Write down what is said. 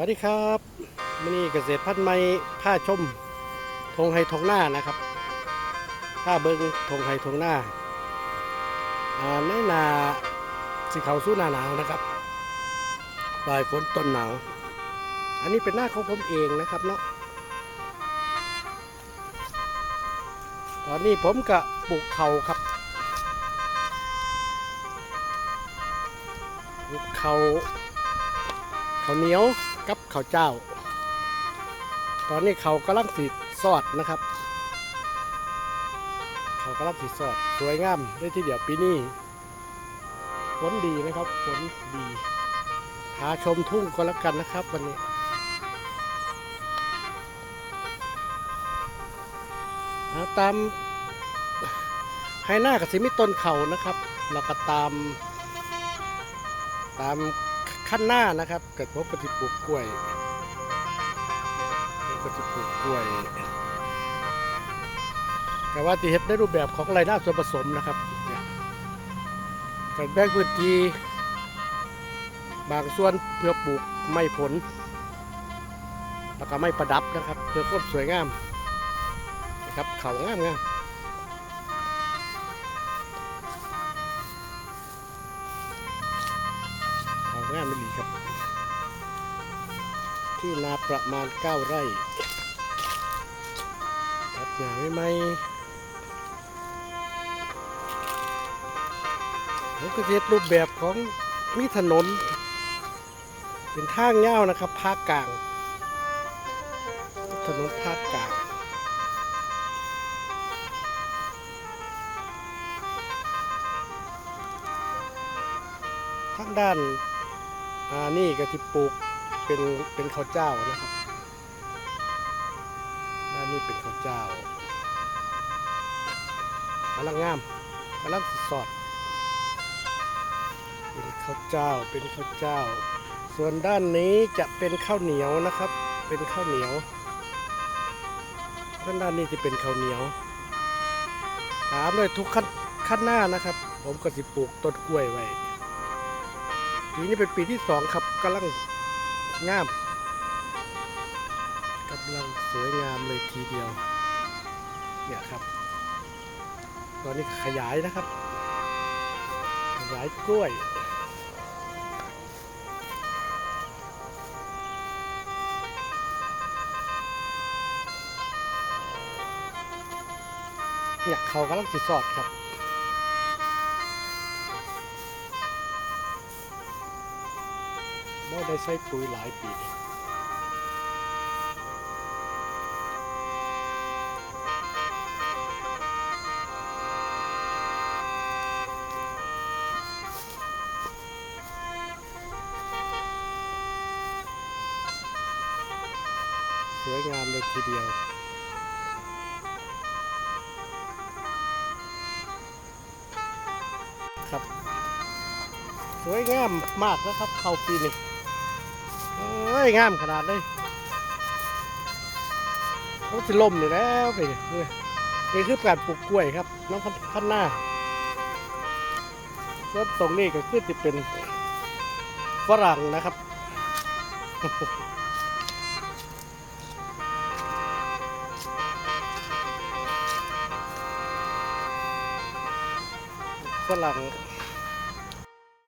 วัสดีครับมนี่เกษตรพันธุ์ไม้ผ้าชมทงไฮทงหน้านะครับผ้าเบิงทงไฮทงหน้าอ่าในนาสีเขาสู้หนาหนาวนะครับปลายฝนต้นหนาวอันนี้เป็นหน้าของผมเองนะครับเนาะตอนนี้ผมก็ปลูกเขาครับปลูกเขาเขาเหนียว กับข้าวเจ้า ตอนนี้เขากำลังสีสอดนะครับ เขากำลังสีสอดสวยงามได้ที่เดียวปีนี้ฝนดีนะครับฝนดีหาชมทุ่งก็แล้วกันนะครับวันนี้าตามให้หน้ากับสิมิต้นเขานะครับ แล้วก็ตาม ตาม ขั้นหน้านะครับเกิดพบปฏิปลูกกล้วยปฏิปลูกกล้วยแต่ว่าที่เห็ดในรูปแบบของไรหน้าส่วนผสมนะครับเนี่ยการแบ่งพื้นที่บางส่วนเพื่อปลูกไม่ผล แล้วก็ไม่ประดับนะครับ เพื่อความสวยงามนะครับเขางามงาม มไม่ดีครับ ที่นาประมาณ 9 ไร่ตัดหญ้าไม่ไหมผมก็เฮ็ดรูปแบบของมีถนน เป็นทางยาวนะครับภาคกลาง ถนนภาคกลางทางด้าน อ่านี่ก็ที่ปลูกเป็นเป็นข้าวเจ้านะครับด้านนี้เป็นข้าวเจ้ากำลังงามกำลังสอด เป็นข้าวเจ้าเป็นข้าวเจ้า ส่วนด้านนี้จะเป็นข้าวเหนียวนะครับ เป็นข้าวเหนียว ด้านด้านนี้จะเป็นข้าวเหนียวตามด้วยทุกขั้นขั้นหน้านะครับ ผมก็สิปลูกต้นกล้วยไว้ ปีนี้เป็นปีที่สองครับกำลังงามกำลังสวยงามเลยทีเดียว เนี่ยครับ ตอนนี้ขยายนะครับ ขยายกล้วยเนี่ยเขากำลังสิสอดครับ บ่ได้ใช้ปุ๋ยหลายปีสวยงามเลยทีเดียวครับ สวยงามมากนะครับเข้าปีนี้ อ้ยงามขนาดเลยเขาจะล่มอยู่แล้วไปเนี่ยนี่คือการปลูกกล้วยครับ น้องพันหน้าส่วตรงนี้ก็คือจะเป็นฝรั่งนะครับฝรั่ง